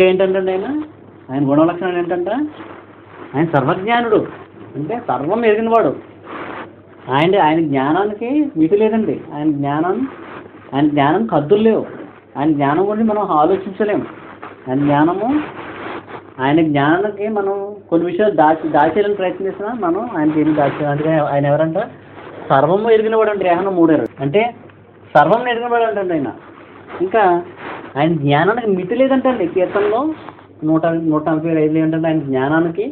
ఇంకా ఏంటంటే ఆయన ఆయన గుణ లక్షణాలు ఏంటంటే? ఆయన సర్వజ్ఞానుడు. అంటే సర్వం ఎరిగినవాడు. ఆయన ఆయన జ్ఞానానికి మితి లేదండి. ఆయన జ్ఞానం ఆయన జ్ఞానం కద్దులు లేవు. ఆయన జ్ఞానం గురించి మనం ఆలోచించలేము. ఆయన జ్ఞానము ఆయన జ్ఞానానికి మనం కొన్ని విషయాలు దాచి దాచేయాలని ప్రయత్నిస్తున్నా మనం ఆయనకి ఏమి దాచే ఆయన ఎవరంట? సర్వము ఎరిగినవాడు అంటే ఏమన్నా మూడేరు అంటే సర్వం ఎరిగినవాడు అంటే ఆయన. ఇంకా ఆయన జ్ఞానానికి మితి లేదంటండి కీర్తనలో. నూట నూట నలభై ఐదు ఏంటంటే ఆయన జ్ఞానానికి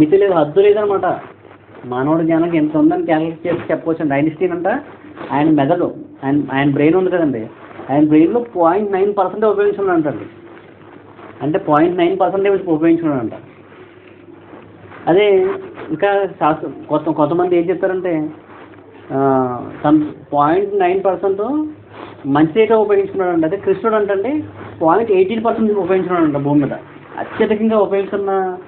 మితి లేదు హద్దు లేదనమాట. మానవుడి జ్ఞానానికి ఎంత ఉందని క్యాలిక్యులేట్ చేసి చెప్పవచ్చండి. ఐన్స్టీన్ అంట ఆయన మెదడు ఆయన ఆయన బ్రెయిన్ ఉంది కదండి. ఆయన బ్రెయిన్లో పాయింట్ నైన్ పర్సెంట్ ఉపయోగించుకున్నాడంటండి. అంటే పాయింట్ నైన్ పర్సెంటేజ్ ఉపయోగించుకున్నాడంట. అదే ఇంకా శాస్త్ర కొత్త కొంతమంది ఏం చెప్తారంటే సమ్ పాయింట్ నైన్ పర్సెంట్ మంచిగా ఉపయోగించుకున్నాడంట అదే కృష్ణుడు అంటండి పాయింట్ ఎయిటీన్ పర్సెంట్ ఉపయోగించుకున్నాడంట భూమి మీద. అత్యధికంగా ఉపయోగిస్తున్న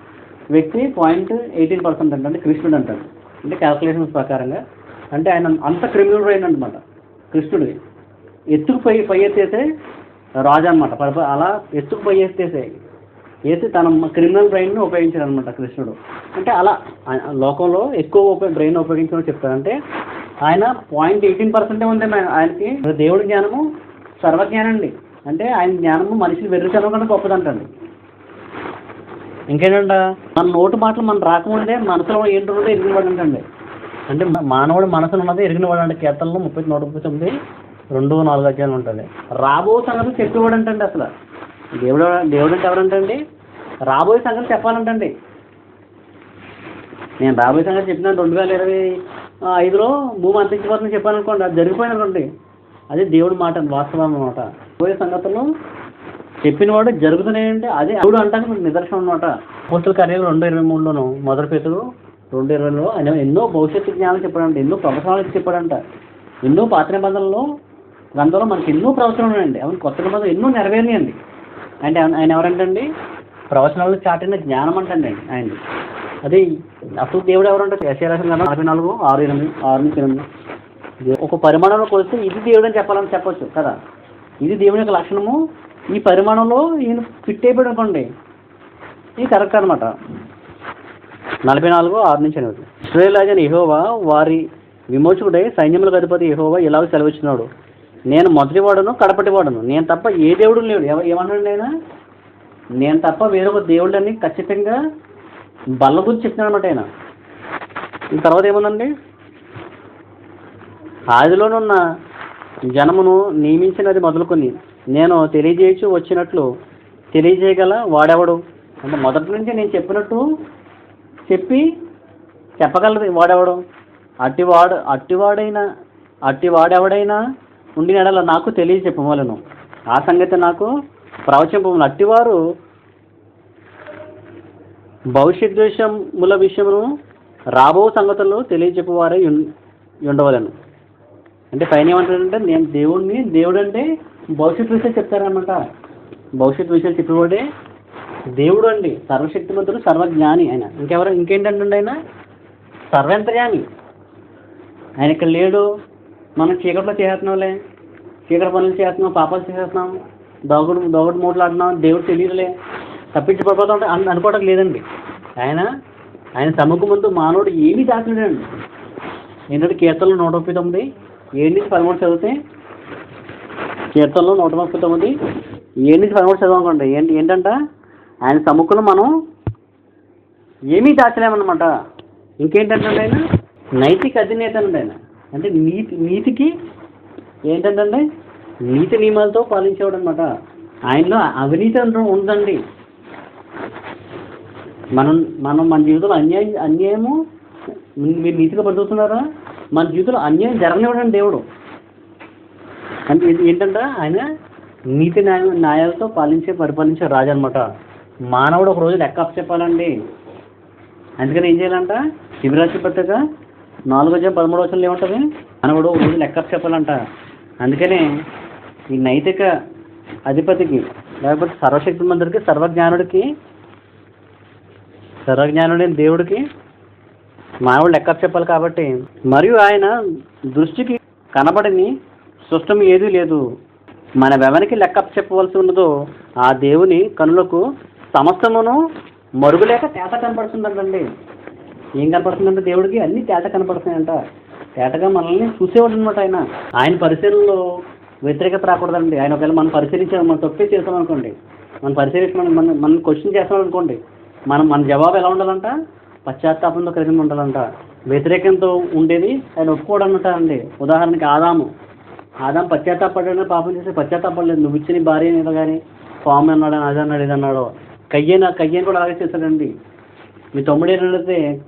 వ్యక్తి పాయింట్ ఎయిటీన్ పర్సెంట్ అంటే కృష్ణుడు అంటాడు. అంటే క్యాల్కులేషన్స్ ప్రకారంగా. అంటే ఆయన అంత క్రిమినల్ బ్రెయిన్ అనమాట కృష్ణుడు ఎత్తుకు పై పై ఎత్తేసే రాజు అనమాట పరప- అలా ఎత్తుకు పై ఎత్తేసే వేసి తన క్రిమినల్ బ్రెయిన్ని ఉపయోగించాడు అనమాట కృష్ణుడు. అంటే అలా లోకంలో ఎక్కువ ఉప బ్రెయిన్ ఉపయోగించడం చెప్తారంటే ఆయన పాయింట్ ఎయిటీన్ పర్సెంటే ఉంది ఆయన- ఆయనకి. దేవుడి జ్ఞానము సర్వజ్ఞానం అండి అంటే ఆయన జ్ఞానము మనిషిని వెర్రితనం కన్నా గొప్పదంటండి. ఇంకేంటంట? మన నోటి మాటలు మనం రాకముందే మనసులో ఏంటున్నదో ఎరిగినవాడు అంటండి అంటే మానవుడి మనసులో ఉన్నది ఎరిగినవాడు అంటే కీర్తనలో ముప్పై నూట ముప్పై తొమ్మిది రెండు నాలుగు అధ్యాయాలు ఉంటుంది. రాబో సంగతి చెప్పేవాడు అంటండి అసలు. దేవుడు దేవుడు అంటే ఎవరంటండి? రాబోయే సంగతి చెప్పాలంటండి. నేను రాబోయే సంగతి చెప్పిన రెండు వేల ఇరవై ఐదులో భూమి అంతరించిపోతుందని చెప్పాను అనుకోండి అది జరిగిపోయినటువంటి. అది దేవుడి మాట వాస్తవం అన్నమాట. పోయే సంగతులు చెప్పినవాడు జరుగుతున్నాయంటే అదే దేవుడు అంటానికి మీకు నిదర్శనం అనమాట పోస్టుల కార్యాలు రెండు ఇరవై మూడులోను మొదటి పేతులు రెండు ఇరవైలో ఆయన ఎన్నో భవిష్యత్తు జ్ఞానం చెప్పాడంట ఎన్నో ప్రవచనాలు చెప్పాడంట. ఎన్నో పాత నిబంధనలు గ్రంథంలో మనకి ఎన్నో ప్రవచనాలు ఉన్నాయండి. అవును కొత్త నిబంధనలు ఎన్నో నెరవేరినాయండి. అంటే ఆయన ఆయన ఎవరంటండి? ప్రవచనాలు చాటిన జ్ఞానం అంటండి ఆయన. అదే అసలు దేవుడు ఎవరంటే యశారాశం కదా నలభై నాలుగు ఆరు ఎనిమిది ఆరు నుంచి ఎనిమిది. ఒక పరిమాణంలో కొలిస్తే ఇది దేవుడు అని చెప్పాలని చెప్పొచ్చు కదా? ఇది దేవుని యొక్క లక్షణము. ఈ పరిమాణంలో ఈయన ఫిట్ అయిపోయాడు అనుకోండి ఇది కరెక్ట్ అనమాట నలభై నాలుగు ఆరు నుంచి ఎనిమిది. ఇస్రాయేల్ యెహోవా వారి విమోచకుడై సైన్యములకు అధిపతి యెహోవా ఇలాగ సెలవిచ్చినాడు. నేను మొదటివాడును కడపటివాడును నేను తప్ప ఏ దేవుడు లేడు. ఏమన్నాడు నేను నేను తప్ప వేరొక దేవుళ్ళని ఖచ్చితంగా బల్ల గురించి చెప్పినా అనమాట ఆయన తర్వాత ఏముందండి? ఆదిలోనున్న జనమును నియమించినది మొదలుకొని నేను తెలియజేయచ్చు వచ్చినట్లు తెలియజేయగల వాడెవడు? అంటే మొదటి నుంచి నేను చెప్పినట్టు చెప్పి చెప్పగలదు వాడెవడు? అట్టివాడు అట్టివాడైనా అట్టివాడెవడైనా ఉండి ఎడల నాకు తెలియజెప్పవలను ఆ సంగతి నాకు ప్రవచింపవలను అట్టివారు భవిష్యత్ విషయముల విషయమును రాబో సంగతులు తెలియచెప్పువారే ఉండవలను అంటే పైన ఏమంటాడంటే నేను దేవుడిని దేవుడు అంటే భవిష్యత్ విషయాలు చెప్తారనమాట భవిష్యత్ విషయాలు చెప్పేవాడే దేవుడు అండి సర్వశక్తిమంతుడు సర్వజ్ఞాని ఆయన. ఇంకెవరు ఇంకేంటంటే ఆయన సర్వంతర్యామి ఆయన ఇక్కడ లేడు. మనం చీకట్లో చేస్తున్నాంలే చీకటి పనులు చేస్తున్నాం పాపాలు చేసేస్తున్నాం. దోగుడు దోగుడు మూటలాడుతున్నాం. దేవుడు తెలియదులే. తప్పించిపోతాం అంటే అని అనుకోవడం లేదండి. ఆయన ఆయన సముఖం ముందు మానవుడు ఏమీ దాచలేడండి ఏంటంటే కీర్తనలు నూట ముప్పై తొమ్మిది ఏడు నుంచి పదమూడు చదివితే కీర్తనలు నూట ముప్పై తొమ్మిది ఏడు నుంచి పదమూడు చదవనుకోండి ఏంటి ఏంటంట? ఆయన సముఖంలో మనం ఏమీ దాచలేమన్నమాట. ఇంకేంటంటే ఆయన? నైతిక అధినేత అండి ఆయన. అంటే నీతి నీతికి ఏంటంటే నీతి నియమాలతో పాలించేవాడు అనమాట ఆయనలో అవినీతి అంటూ ఉందండి. మనం మనం మన జీవితంలో అన్యాయం అన్యాయము మీరు నీతిగా బతుకుతున్నారా మన జీవితంలో అన్యాయం జరగనివ్వడండి దేవుడు. అంటే ఏంటంటే ఆయన నీతి న్యాయ న్యాయాలతో పాలించే పరిపాలించే రాజు అనమాట మానవుడు ఒక రోజు లెక్క చెప్పాలండి. అందుకని ఏం చేయాలంట? శివరాశి పత్రిక నాలుగో అధ్యాయం పదమూడు వచనంలో ఏముంటుంది? మానవుడు ఒక రోజు లెక్క చెప్పాలంట. అందుకనే ఈ నైతిక అధిపతికి లేకపోతే సర్వశక్తి మంత్రికి సర్వజ్ఞానుడికి సర్వజ్ఞానుడైన దేవుడికి మానవుడు లెక్క చెప్పాలి కాబట్టి. మరియు ఆయన దృష్టికి కనబడని సృష్టం ఏదీ లేదు. మన వెవరికి లెక్క చెప్పవలసి ఉన్నదో ఆ దేవుని కనులకు సమస్తమును మరుగులేక తేట కనపడుతుందంటండి ఏం కనపడుతుందంటే దేవుడికి అన్ని తేట కనపడుతున్నాయంట. తేటగా మనల్ని చూసేవాడు అనమాట ఆయన. ఆయన పరిశీలనలో వ్యతిరేకత రాకూడదండి. ఆయన ఒకవేళ మనం పరిశీలించాం మనం తప్పే చేస్తాం అనుకోండి మనం పరిశీలించి మనం మనం మనం క్వశ్చన్ చేస్తాం అనుకోండి మనం మన జవాబు ఎలా ఉండాలంట? పశ్చాత్తాపంతో కలిగి ఉండాలంట. వ్యతిరేకంతో ఉండేది ఆయన ఒప్పుకోవడం అండి ఉదాహరణకి ఆదాము. ఆదాం పశ్చాత్తాపడ్డా పాపం చేసి పశ్చాత్తాపడలేదు. నువ్వు ఇచ్చిన భార్య మీద కానీ పాము అన్నాడు అది అన్నాడు ఇది అన్నాడు. కయ్యన కయ్యని కూడా అలాగే చేశాడండి మీ తమ్ముడు ఏంటంటే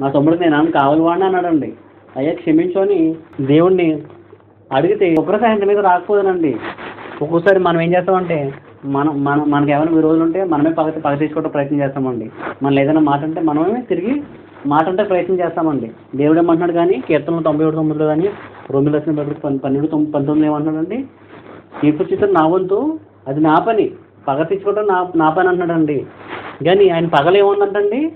నా తమ్ముడికి నేను ఆమె కావాలి వాడిని అన్నాడండి. అయ్యా క్షమించని దేవుణ్ణి అడిగితే ఒకరిసారి ఇంత మీద రాకపోదనండి. ఒక్కోసారి మనం ఏం చేస్తామంటే మనం మన మనకేమైనా ఏమైనా విరోధులు ఉంటే మనమే పగ పగ తీసుకోవడం ప్రయత్నం చేస్తామండి. మనం ఏదైనా మాట అంటే మనమే తిరిగి మాట అంటే ప్రయత్నం చేస్తామండి. దేవుడు ఏమంటున్నాడు కానీ కీర్తనలు తొంభై ఒకటి తొమ్మిదిలో కానీ రెండు లక్షల బట్టి పన్నెండు తొమ్మిది పంతొమ్మిది ఏమంటున్నాడండి? తీర్పు చిత్రం నా వంతు అది నా పని. పగ తీసుకోవడం నా నా పని అంటున్నాడండి. కానీ ఆయన పగలు ఏముందంటండి?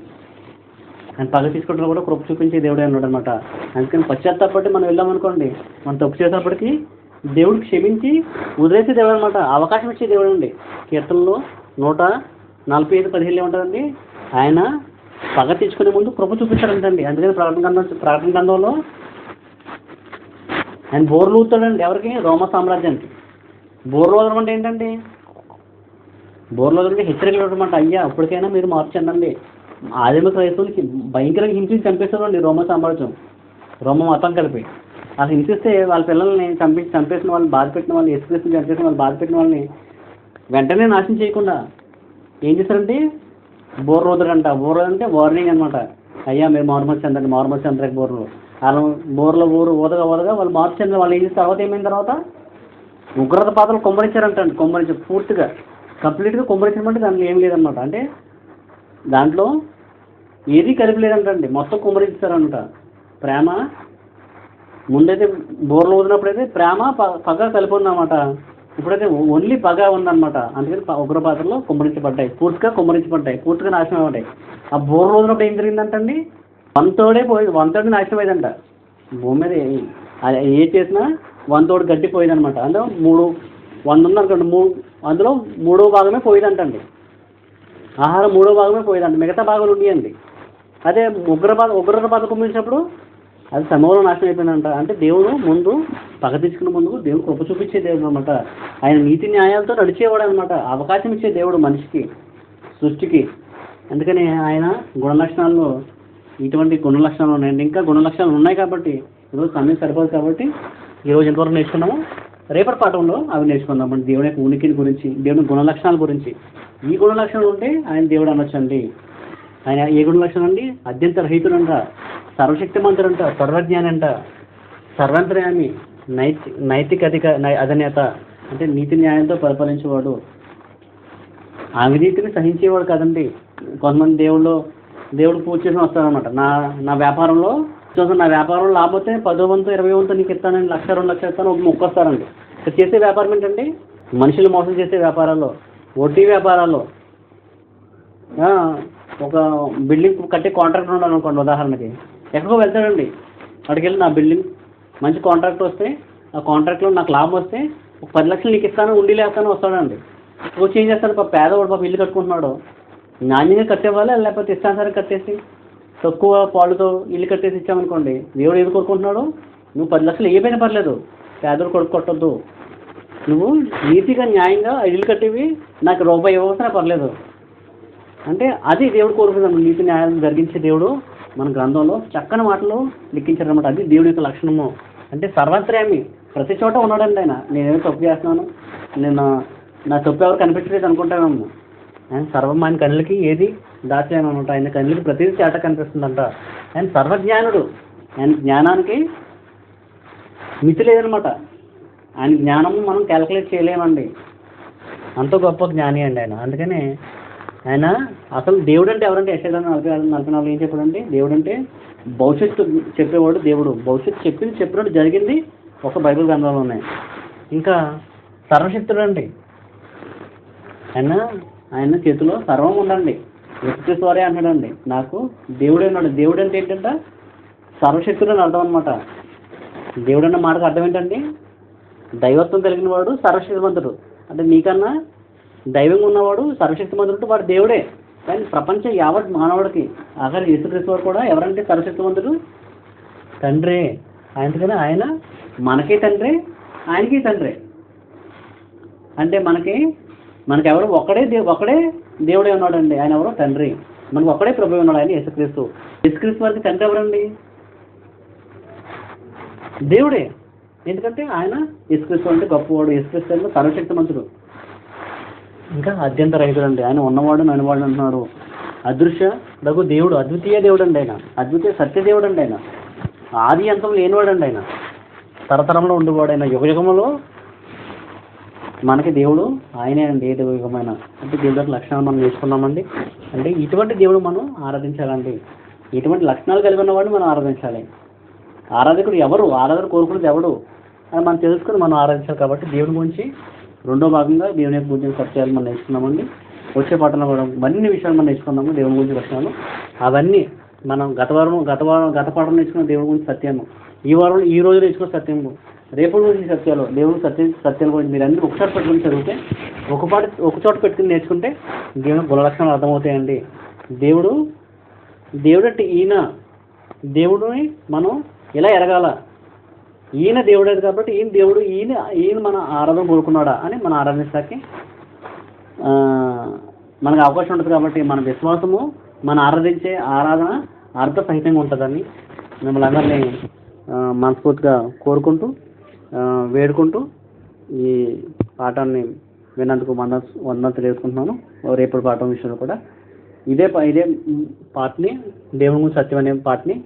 ఆయన పగ తీసుకోవడంలో కూడా కృప చూపించే దేవుడే అన్నాడు అనమాట అందుకని పశ్చాత్తాపడి మనం వెళ్ళామనుకోండి మనం తప్పు చేసేటప్పటికి దేవుడు క్షమించి వదిలేసే దేవుడు అనమాట అవకాశం ఇచ్చే దేవుడు అండి. కీర్తనలో నూట నలభై ఐదు పదిహేను ఏముంటుందండి ఆయన పగ తెచ్చుకునే ముందు కృప చూపించాడంటండి. అందుకని ప్రకటన గ్రంథం ప్రకటన గ్రంథంలో ఆయన బోర్లు ఊతాడండి ఎవరికి? రోమ సామ్రాజ్యానికి. బోర్లు అంటే ఏంటండి? బోర్లు వదలంటే హెచ్చరికలు ఇవ్వడమంట అయ్యా అప్పటికైనా మీరు మార్పు చెందండి. ఆదిమ క్రైస్తవులకి భయంకరంగా హింసించి చంపేస్తారండి రోమ సామ్రాజ్యం. రోమ మతం కలిపి. అలా హింసిస్తే వాళ్ళ పిల్లల్ని చంపించి చంపేసిన వాళ్ళని బాధ పెట్టిన వాళ్ళని ఎసుక్రీస్తు చంపేసిన వాళ్ళు బాధ పెట్టిన వాళ్ళని వెంటనే నాశనం చేయకుండా ఏం చేస్తారంటే బోర్ అంట బోర్ అంటే వార్నింగ్ అనమాట అయ్యా మీరు మార్మల్ చెందండి మార్మల్ చెందరకి బోర్లు అలా బోర్లో ఊరు ఊదగా ఊదగా వాళ్ళు మార్పు చెందిన వాళ్ళు ఏం చేసిన తర్వాత ఏమైన తర్వాత? ఉగ్రత పాత్రలు కొమ్మరించారంట కొమ్మరించి పూర్తిగా కంప్లీట్గా కొమ్మరించమంటే దాంట్లో ఏం లేదనమాట అంటే దాంట్లో ఏది కలిపి లేదంటండి. మొత్తం కుమ్మరించారంట ప్రేమ ముందైతే బోర్లు ఊదినప్పుడైతే ప్రేమ ప- పగ కలిపి ఉందన్నమాట ఇప్పుడైతే ఓన్లీ పగ ఉందన్నమాట. అందుకని ఉగ్రపాత్రలో కుమ్మరించబడ్డాయి. పూర్తిగా కుమ్మరించబడ్డాయి. పూర్తిగా నాశనం అవ్వడాయి ఆ బోర్లు ఊదినప్పుడు ఏం జరిగిందంటండి? వన్ థర్డే పోయి వన్ థర్డ్ నాశనం అయిందంట భూమి మీద ఏ- చేసినా వన్ థర్డ్ గడ్డి పోయిందనమాట అందులో మూడు వంద ఉందనుకోండి మూడు అందులో మూడో భాగమే పోయిందంటండి. ఆహారం మూడో భాగమే పోయేదంట. మిగతా భాగాలు ఉండేయండి అదే ఉగ్రపాత ఉగ్రపాత కుమ్మించినప్పుడు అది సమూలం నాశనం అయిపోయిందంట. అంటే దేవుడు ముందు పగ తీసుకున్న ముందు దేవుడు కృప చూపించే దేవుడు అనమాట ఆయన నీతి న్యాయాలతో నడిచేవాడు అనమాట అవకాశం ఇచ్చే దేవుడు మనిషికి సృష్టికి. అందుకని ఆయన గుణలక్షణాల్లో ఇటువంటి గుణలక్షణాలు ఉన్నాయండి. ఇంకా గుణలక్షణాలు ఉన్నాయి కాబట్టి ఈరోజు సమయం సరిపోదు కాబట్టి ఈరోజు ఎంతవరకు నేర్చుకున్నాము రేపటి పాఠంలో అవి నేర్చుకుందాం. దేవుని యొక్క ఉనికిని గురించి దేవుని గుణలక్షణాల గురించి. ఈ గుణలక్షణాలు ఉంటే ఆయన దేవుడు అనొచ్చండి. ఆయన ఏ గుణలక్షణం అండి? అత్యంత అంట సర్వశక్తిమంతుడంట సర్వజ్ఞాని అంట సర్వంతర్యామి నైతి నైతిక అధిక అధినేత అంటే నీతి న్యాయంతో పరిపాలించేవాడు. అవినీతిని సహించేవాడు కదండి. కొంతమంది దేవుళ్ళు దేవుడు పూజ చేసి వస్తారనమాట నా నా వ్యాపారంలో చూసిన నా వ్యాపారంలో లేకపోతే పదో వంతు ఇరవై వంతు నీకు ఇస్తానండి లక్ష రెండు లక్షలు ఇస్తాను ఒక మొక్క వస్తారండి. ఇక్కడ చేసే వ్యాపారం ఏంటండి? మనుషులు మోసం చేసే వ్యాపారాల్లో వడ్డీ వ్యాపారాల్లో. ఒక బిల్డింగ్ కట్టే కాంట్రాక్టర్ ఉన్నాడు అనుకోండి ఉదాహరణకి. ఎక్కడికో వెళ్తాడండి. అక్కడికి వెళ్ళి నా బిల్డింగ్ మంచి కాంట్రాక్ట్ వస్తే ఆ కాంట్రాక్ట్లో నాకు లాభం వస్తే ఒక పది లక్షలు నీకు ఇస్తాను ఉండి లేస్తాను వస్తాడండి. వచ్చి ఏం చేస్తాడు పాప పేదవాడు పాప ఇల్లు కట్టుకుంటున్నాడు. నాణ్యంగా కట్టేవాళ్ళ లేకపోతే ఇస్తాను సరే కట్టేసి తక్కువ పాలుతో ఇల్లు కట్టేసి ఇచ్చామనుకోండి దేవుడు ఏది కోరుకుంటున్నాడు నువ్వు పది లక్షలు ఏ పైన పర్లేదు పేదోడు కొడుకు కొట్టద్దు. నువ్వు నీతిగా న్యాయంగా ఇల్లు కట్టేవి నాకు రూపాయి ఇవ్వవలసిన పర్లేదు. అంటే అది దేవుడు కోరుకుందాం నీతి న్యాయం జరిగించే దేవుడు. మన గ్రంథంలో చక్కని మాటలు లిఖించారనమాట అది దేవుడి యొక్క లక్షణము. అంటే సర్వత్రేమి ప్రతి చోట ఉన్నాడండి ఆయన. నేనేమి తప్పు చేస్తున్నాను? నేను నా తప్పు ఎవరు కనిపించలేదు అనుకుంటాను ఆయన సర్వం ఆయన కళ్ళకి ఏది దాచలేను అనమాట. ఆయన కళ్ళకి ప్రతిదీ చేట కనిపిస్తుందంట. ఆయన సర్వజ్ఞానుడు. ఆయన జ్ఞానానికి మితి లేదనమాట ఆయన జ్ఞానము మనం క్యాలిక్యులేట్ చేయలేమండి. అంత గొప్ప జ్ఞాని అండి ఆయన. అందుకని ఆయన అసలు దేవుడు అంటే ఎవరంటే యశాలను నలభై ఆరు నలభై నాలుగు ఏం చెప్పాడంటే దేవుడు అంటే భవిష్యత్తు చెప్పేవాడు దేవుడు. భవిష్యత్తు చెప్పింది చెప్పినట్టు జరిగింది ఒక బైబిల్ గ్రంథంలో ఉన్నాయి ఇంకా సర్వశక్తుడు అండి. ఆయన ఆయన చేతిలో సర్వం ఉండండి వ్యక్తి అంటాడండి నాకు దేవుడే ఉన్నాడు దేవుడు అంటే ఏంటంటే? సర్వశక్తుడు అని అర్థం అనమాట దేవుడు అన్న మాటకు అర్థం ఏంటండి? దైవత్వం కలిగిన వాడు సర్వశక్తివంతుడు. అంటే నీకన్నా దైవంగా ఉన్నవాడు సర్వశక్తిమంతుడు వాడు దేవుడే. కానీ ప్రపంచం యావత్ మానవుడికి ఆఖరి యేసుక్రీస్తు వారు కూడా ఎవరంటే సర్వశక్తిమంతుడు? తండ్రే. అందుకని ఆయన మనకి తండ్రి ఆయనకి తండ్రి. అంటే మనకి మనకి ఎవరు ఒక్కడే దేవు ఒక్కడే దేవుడే ఉన్నాడండి. ఆయన ఎవరు? తండ్రి. మనకు ఒక్కడే ప్రభు ఉన్నాడు ఆయన యేసుక్రీస్తు. యేసుక్రీస్తు వారికి తండ్రి ఎవరండి? దేవుడే. ఎందుకంటే ఆయన యేసుక్రీస్తు అంటే గొప్పవాడు. యేసుక్రీస్తు అంటే సర్వశక్తిమంతుడు. ఇంకా అత్యంత రైతుడు అండి ఆయన ఉన్నవాడు ననివాడు అంటున్నాడు అదృశ్య దగ్గు దేవుడు అద్వితీయ దేవుడు అండి ఆయన. అద్వితీయ సత్య దేవుడు అండి ఆయన. ఆది అంతం లేనివాడు అండి ఆయన. తరతరంలో ఉండేవాడు ఆయన. యుగ యుగములో మనకి దేవుడు ఆయనే అండి. ఏ యుగమైన. అంటే దేవుడు యొక్క లక్షణాలు మనం నేర్చుకున్నామండి. అంటే ఇటువంటి దేవుడు మనం ఆరాధించాలండి. ఇటువంటి లక్షణాలు కలిగి ఉన్నవాడిని మనం ఆరాధించాలి. ఆరాధకుడు ఎవరు? ఆరాధన కోరుకునేది ఎవడు? అని మనం తెలుసుకుని మనం ఆరాధించాలి కాబట్టి దేవుడి గురించి రెండో భాగంగా దేవుని యొక్క గురించి సత్యాలు మనం నేర్చుకున్నామండి. వచ్చే పాటలో కూడా మరిన్ని విషయాలు మనం నేర్చుకున్నాము దేవుని గురించి లక్షణాలు అవన్నీ మనం గత వారం గత వారం గత పాఠం నేర్చుకున్న దేవుని గురించి సత్యము. ఈ వారం ఈ రోజు నేర్చుకున్న సత్యము. రేపు గురించి సత్యాలు దేవుని సత్య సత్యాల గురించి మీరు అన్ని ఒకసారి పెట్టుకుని చదివితే ఒక పాట ఒక చోట పెట్టుకుని నేర్చుకుంటే దేవుని గుణ లక్షణాలు అర్థమవుతాయండి. దేవుడు దేవుడు అంటే ఈయన. దేవుడిని మనం ఇలా ఎరగాల? ఈయన దేవుడేది కాబట్టి ఈయన దేవుడు ఈయన ఈయన మన ఆరాధన కోరుకున్నాడా అని మనం ఆరాధిస్తాకి మనకు అవకాశం ఉంటుంది కాబట్టి మన విశ్వాసము మన ఆరాధించే ఆరాధన అర్థసహితంగా ఉంటుందని మిమ్మల్ని అందరినీ మనస్ఫూర్తిగా కోరుకుంటూ వేడుకుంటూ ఈ పాఠాన్ని విన్నందుకు వంద వంద తెలియజేసుకుంటున్నాను. రేపటి పాఠం విషయంలో కూడా ఇదే ఇదే పాటని దేవుని సత్యం అనే పాటని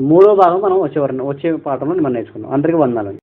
మూడో భాగం మనం వచ్చే వారం వచ్చే పాఠంలో మనం నేర్చుకుందాం. అందరికీ వందాలండి.